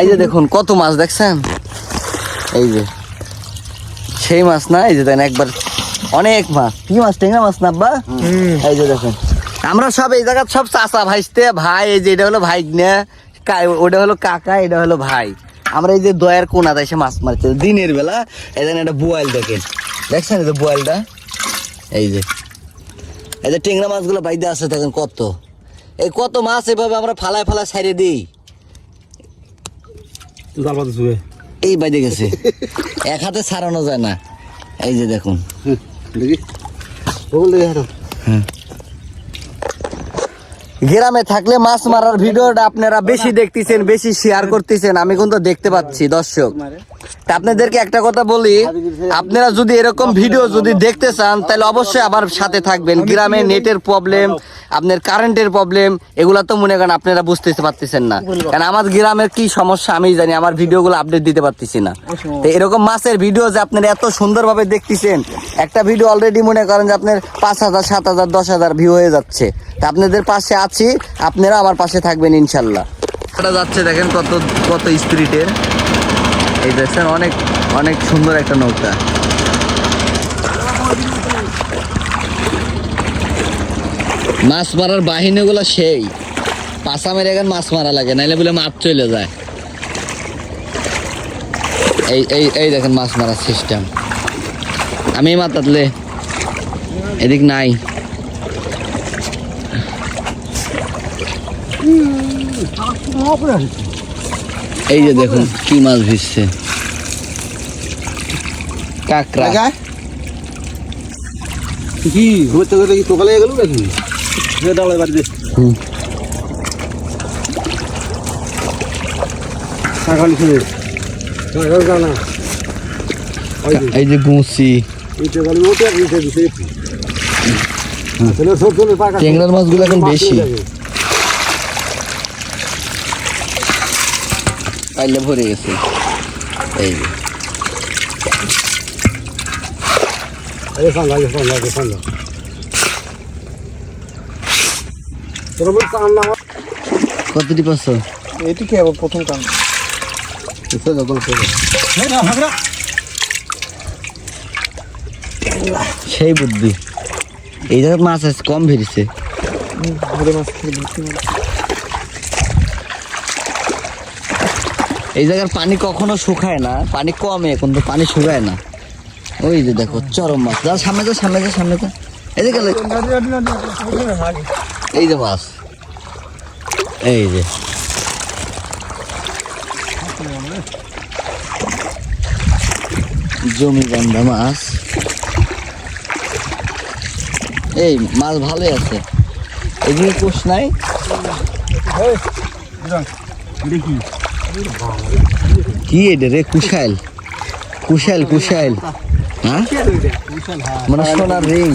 এই যে দেখুন কত মাছ দেখছেন? এই যে সেই মাছ না? এই যে দেখেন একবার অনেক মাছ। কি মাছ টেঙ্গা মাছ না আব্বা? এই যে দেখুন আমরা সব এই জায়গার সব চাচা ভাইস্তে ভাই এই যে এটা হলো ভাই না ওটা হলো কাকা এটা হলো ভাই। আমরা এই যে দয়ার কোনা কোনাতে সে মাছ মারছে। দিনের বেলা এই দেখেন একটা বোয়াল দেখেন। দেখছেন এই যে বোয়ালটা? এই যে এই যে টেংরা মাছগুলো বাইদে আছে দেখেন কত। এই কত মাছ এভাবে আমরা ফালায় ফালায় ছাইড়ে দিই। তুই জাল পাতে শুয়ে এই বাইরে গেছে। এক হাতে ছাড়ানো যায় না। এই যে দেখুন। দেখি। হাঁটো। গ্রামে থাকলে মাছ মারার ভিডিওটা আপনারা বেশি দেখতেছেন, বেশি শেয়ার করতেছেন, আমি কিন্তু দেখতে পাচ্ছি, দর্শক। তা আপনাদেরকে একটা কথা বলি, আপনারা যদি এরকম ভিডিও যদি দেখতে চান, তাহলে অবশ্যই আবার সাথে থাকবেন। গ্রামে নেটের প্রবলেম আপনার কারেন্টের প্রবলেম এগুলা তো মনে করেন আপনারা বুঝতে পারতেছেন না। কারণ আমার গ্রামের কি সমস্যা, আমি জানি, আমার ভিডিওগুলো আপডেট দিতে পারতেছি না। তো এরকম মাছের ভিডিও যে আপনারা এত সুন্দরভাবে দেখতেছেন, একটা ভিডিও অলরেডি মনে করেন যে আপনার পাঁচ হাজার, সাত হাজার, দশ হাজার ভিউ হয়ে যাচ্ছে। আপনাদের পাশে আছি, আপনারা আমার পাশে থাকবেন ইনশাল্লাহ। এটা যাচ্ছে দেখেন কত কত স্পিরিটের। এই দেখছেন, অনেক অনেক সুন্দর একটা নৌকা। মাছ মারার বাহিনীগুলো সেই। পাশা মেরে এখন মাছ মারা লাগে, নাইলে বলে মাছ চলে যায়। এই এই এই দেখেন মাছ মারার সিস্টেম আমি মাতাতলে এদিক নাই। এই যে দেখুন কি মাছ ভিজছে। কাকড়া। কি? ঘুরতে ঘুরতে কি সকালে গেল নাকি? যে। বাড়ি এই যে ট্যাংরার মাছগুলো এখন বেশি। পাইলে ভরে গেছে। এই কতটি পাচ্ছ? এটি কি আবার প্রথম কাম এসে যখন করে। না হাগরা সেই বুদ্ধি। এই জায়গায় মাছ আছে কম ঘুরে মাছ খেয়ে এই জায়গার পানি কখনো শুকায় না, পানি কমে, কিন্তু পানি শুকায় না। ওই যে দেখো, চরম মাছ। যা সামনে যা সামনে যা সামনে যা এই যে গেলে। এই যে মাছ। এই যে। জমি বান্ধা মাছ। এই, মাছ ভালোই আছে। এদিকে কোষ নাই? দেখি। কি এটা রে? কুশাইল কুশাইল কুশাইল হ্যাঁ? মানে সোনার রিং